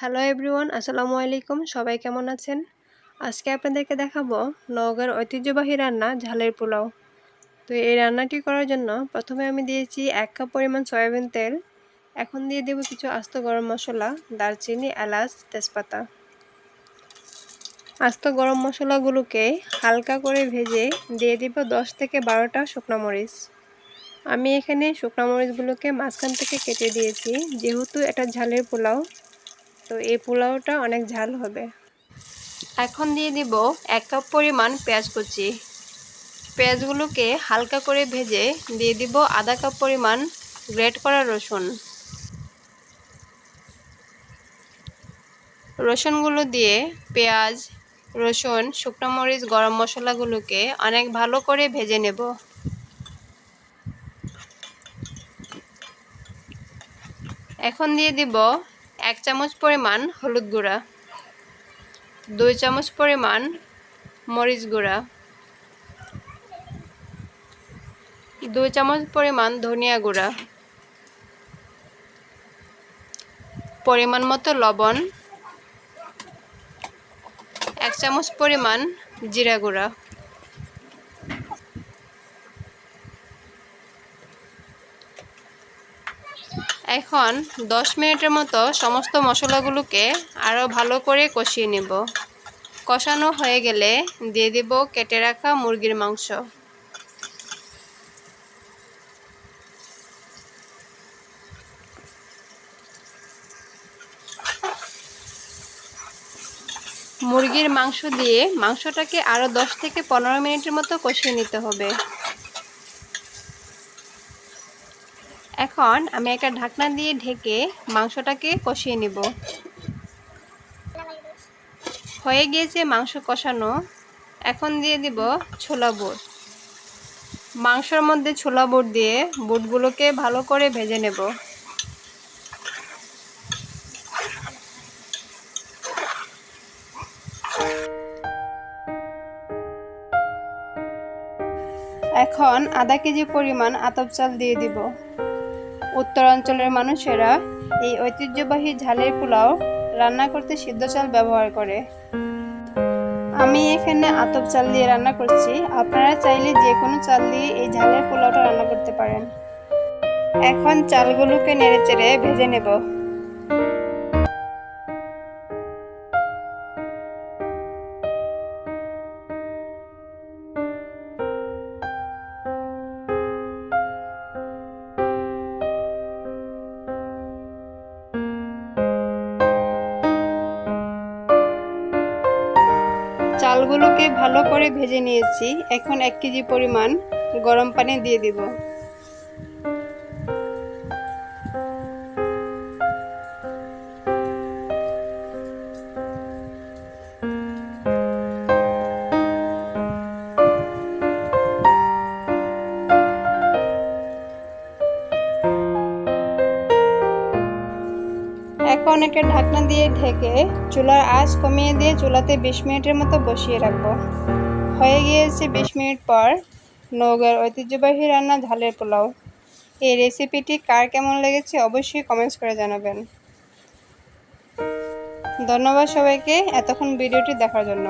Hello everyone আসসালামু আলাইকুম সবাই কেমন আছেন? আজকে আপনাদেরকে দেখাবো নওগাঁর ঐতিহ্যবাহী রান্না, ঝালের পোলাও। তো এই রান্নাটি করার জন্য প্রথমে আমি দিয়েছি এক কাপ পরিমাণ সয়াবিন তেল। এখন দিয়ে দেব কিছু আস্ত গরম মশলা, দারচিনি, এলাচ, তেজপাতা। আস্ত গরম মশলাগুলোকে হালকা করে ভেজে দিয়ে দিব দশ থেকে বারোটা শুকনো মরিচ। আমি এখানে শুকনো মরিচগুলোকে মাঝখান থেকে কেটে দিয়েছি। যেহেতু এটা ঝালের পোলাও তো এই পোলাওটা অনেক ঝাল হবে। এখন দিয়ে দিব এক কাপ পরিমাণ পেঁয়াজ কুচি। পেঁয়াজগুলোকে হালকা করে ভেজে দিয়ে দিব আধা কাপ পরিমাণ গ্রেট করা রসুন। রসুনগুলো দিয়ে পেঁয়াজ, রসুন, শুকনো মরিচ, গরম মশলাগুলোকে অনেক ভালো করে ভেজে নেব। এখন দিয়ে দিব এক চামচ পরিমাণ হলুদ গুঁড়া, দুই চামচ পরিমাণ মরিচ গুঁড়া, দুই চামচ পরিমাণ ধনিয়া গুঁড়া, পরিমাণ মতো লবণ, এক চামচ পরিমাণ জিরা গুঁড়া। এখন 10 মিনিটের মতো সমস্ত মশলাগুলোকে আরও ভালো করে কষিয়ে নেব। কষানো হয়ে গেলে দিয়ে দেব কেটে রাখা মুরগির মাংস। মুরগির মাংস দিয়ে মাংসটাকে আরও 10 থেকে পনেরো মিনিটের মতো কষিয়ে নিতে হবে। এখন আমি একটা ঢাকনা দিয়ে ঢেকে মাংসটাকে কষিয়ে নিব। হয়ে গিয়েছে মাংস কষানো। এখন দিয়ে দিব ছোলা বুট। মাংসর মধ্যে ছোলা বুট দিয়ে বুটগুলোকে ভালো করে ভেজে নেব। এখন আধা কেজি পরিমাণ আতপ চাল দিয়ে দিব। উত্তরাঞ্চলের মানুষেরা এই ঐতিহ্যবাহী ঝালের পোলাও রান্না করতে সিদ্ধ চাল ব্যবহার করে। আমি এখানে আতপ চাল দিয়ে রান্না করছি। আপনারা চাইলে যে কোনো চাল দিয়ে এই ঝালের পোলাওটা রান্না করতে পারেন। এখন চালগুলোকে নেড়ে চেড়ে ভেজে নেব। চালগুলোকে ভালো করে ভেজে নিয়েছি। এখন এক কেজি পরিমাণ গরম পানি দিয়ে দিব। এখন একটা ঢাকনা দিয়ে ঢেকে চুলার আঁচ কমিয়ে দিয়ে চুলাতে বিশ মিনিটের মতো বসিয়ে রাখব। হয়ে গিয়েছে বিশ মিনিট পর নৌগের ঐতিহ্যবাহী রান্না ঝালের পোলাও। এই রেসিপিটি কার কেমন লেগেছে অবশ্যই কমেন্টস করে জানাবেন। ধন্যবাদ সবাইকে এতক্ষণ ভিডিওটি দেখার জন্য।